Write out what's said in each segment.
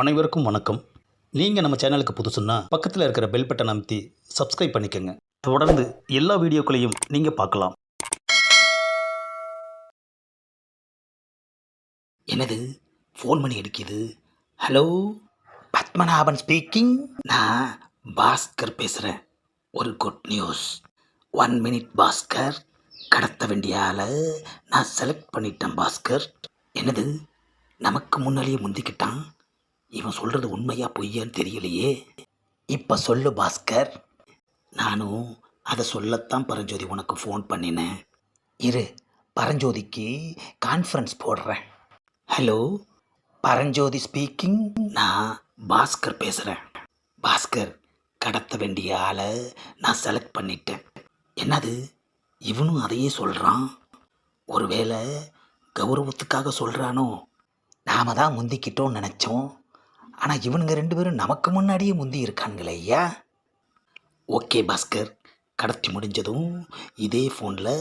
அனைவருக்கும் வணக்கம். நீங்கள் நம்ம சேனலுக்கு புதுசுன்னா பக்கத்தில் இருக்கிற பெல் பட்டன் அமைத்தி சப்ஸ்கிரைப் பண்ணிக்கோங்க. தொடர்ந்து எல்லா வீடியோக்களையும் நீங்கள் பார்க்கலாம். என்னது? ஃபோன் பண்ணி அடிக்குது ஹலோ பத்மநாபன் ஸ்பீக்கிங் நான் பாஸ்கர் பேசுகிறேன் ஒரு good news one minute Bhaskar. கடத்த வேண்டிய ஆளை நான் செலக்ட் பண்ணிட்டேன் பாஸ்கர். என்னது? நமக்கு முன்னாலேயே முந்திக்கிட்டான்? இவன் சொல்கிறது உண்மையா பொய்யான்னு தெரியலையே. இப்போ சொல்லு பாஸ்கர். நானும் அதை சொல்லத்தான் பரஞ்சோதி உனக்கு ஃபோன் பண்ணினேன். இரு பரஞ்சோதிக்கு கான்ஃபரன்ஸ் போடுறேன். ஹலோ பரஞ்சோதி ஸ்பீக்கிங் நான் பாஸ்கர் பேசுகிறேன் பாஸ்கர் கடத்த வேண்டிய ஆளை நான் செலக்ட் பண்ணிட்டேன். என்னது? இவனும் அதையே சொல்கிறான் ஒருவேளை கௌரவத்துக்காக சொல்கிறானோ நாம தான் முந்திக்கிட்டோம்னு நினச்சோம். ஆனால் இவனுங்க ரெண்டு பேரும் நமக்கு முன்னாடியே முந்தி இருக்கானுங்களே ஐயா. ஓகே பாஸ்கர் கடத்தி முடிஞ்சதும் இதே ஃபோனில்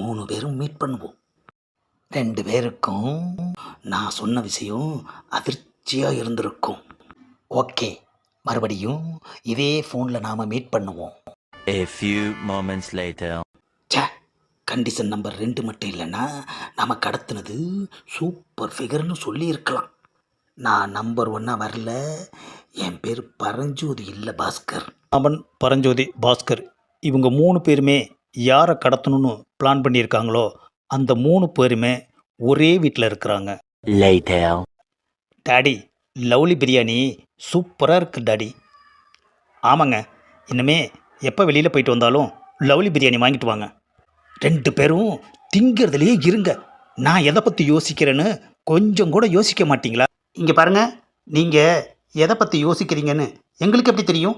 மூணு பேரும் மீட் பண்ணுவோம். ரெண்டு பேருக்கும் நான் சொன்ன விஷயம் அதிர்ச்சியாக இருந்திருக்கும். ஓகே மறுபடியும் இதே ஃபோனில் நாம் மீட் பண்ணுவோம். A few moments later. Condition number ரெண்டு மட்டும் இல்லைன்னா நம்ம கடத்தினது சூப்பர் ஃபிகர்னு சொல்லியிருக்கலாம். நான் நம்பர் ஒன்னாக வரல. என் பேர் பரஞ்சோதி இல்லை பாஸ்கர். அவன் பரஞ்சோதி பாஸ்கர். இவங்க மூணு பேருமே யாரை கடத்தணும்னு பிளான் பண்ணியிருக்காங்களோ அந்த மூணு பேருமே ஒரே வீட்டில் இருக்கிறாங்க. Later. டாடி லவ்லி பிரியாணி சூப்பராக இருக்குது டாடி ஆமாங்க. இனிமே எப்போ வெளியில் போயிட்டு வந்தாலும் லவ்லி பிரியாணி வாங்கிட்டு வாங்க. ரெண்டு பேரும் திங்கிறதுலையே இருங்க. நான் எதை பற்றி யோசிக்கிறேன்னு கொஞ்சம் கூட யோசிக்க மாட்டீங்களா? இங்கே பாருங்க நீங்கள் எதை பற்றி யோசிக்கிறீங்கன்னு எங்களுக்கு எப்படி தெரியும்?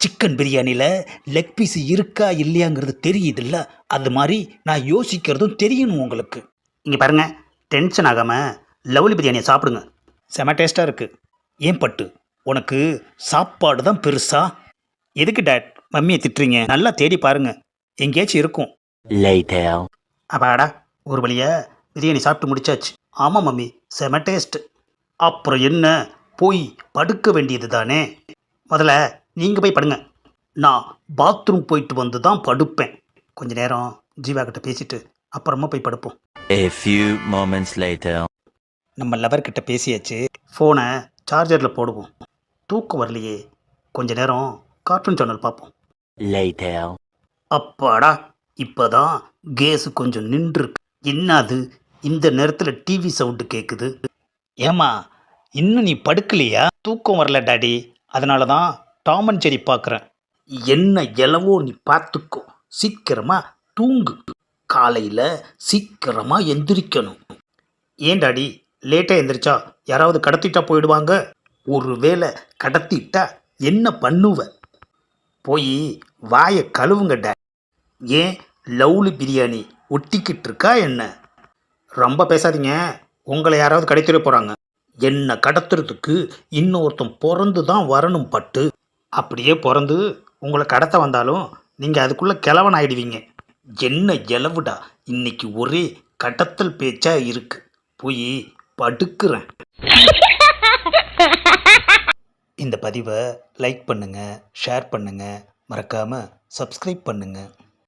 சிக்கன் பிரியாணியில் லெக் பீஸ் இருக்கா இல்லையாங்கிறது தெரியுதுல்ல? அது மாதிரி நான் யோசிக்கிறதும் தெரியணும் உங்களுக்கு. இங்கே பாருங்க டென்ஷன் ஆகாமல் லவ்லி பிரியாணியை சாப்பிடுங்க. செம டேஸ்ட்டாக இருக்குது ஏன் பட்டு? உனக்கு சாப்பாடு தான் பெருசா? எதுக்கு டேட் மம்மியை திட்டுறீங்க. நல்லா தேடி பாருங்க. எங்கேயாச்சும் இருக்கும். அப்பாடா ஒரு வழியா பிரியாணி சாப்பிட்டு முடிச்சாச்சு. ஆமாம் மம்மி செம டேஸ்ட் அப்புறம் என்ன? போய் படுக்க வேண்டியது தானே? முதல்ல நீங்கள் போய் படுங்க. நான் பாத்ரூம் போயிட்டு வந்து தான் படுப்பேன். கொஞ்ச நேரம் ஜீவா கிட்ட பேசிட்டு அப்புறமா போய் படுப்போம். A few moments later. நம்ம லவர்கிட்ட பேசியாச்சு. ஃபோனை சார்ஜரில் போடுவோம். தூக்கம் வரலையே. கொஞ்ச நேரம் கார்ட்டூன் சேனல் பார்ப்போம். Later. அப்பாடா இப்போதான் கேஸு கொஞ்சம் நின்றுருக்கு. என்னது? இந்த நேரத்தில் டிவி சவுண்டு கேட்குது ஏமா இன்னும் நீ படுக்கலையா? தூக்கம் வரல டாடி. அதனால தான் டாம் அண்ட் பார்க்குறேன் என்ன எலவோ நீ பார்த்துக்கோ. சீக்கிரமாக தூங்கு. காலையில் சீக்கிரமாக எந்திரிக்கணும். ஏன் டாடி? லேட்டாக எந்திரிச்சா யாராவது கடத்திட்டா போயிடுவாங்க? ஒருவேளை கடத்திட்டா என்ன பண்ணுவ? போய் வாயை கழுவுங்க டாடி ஏன் லவ்லி பிரியாணி ஒட்டிக்கிட்டு இருக்கா என்ன? ரொம்ப பேசாதீங்க. உங்களை யாராவது கடத்திட போகிறாங்க என்னை கடத்துறதுக்கு இன்னொருத்தன் பிறந்து தான் வரணும் பட்டு. அப்படியே பிறந்து உங்களை கடத்த வந்தாலும் நீங்கள் அதுக்குள்ளே கிழவன் ஆயிடுவீங்க. என்ன இலவுடா இன்னைக்கு ஒரே கடத்தல் பேச்சா இருக்கு. போய் படுக்கிறேன். இந்த பதிவை லைக் பண்ணுங்கள் ஷேர் பண்ணுங்கள் மறக்காமல் சப்ஸ்கிரைப் பண்ணுங்கள்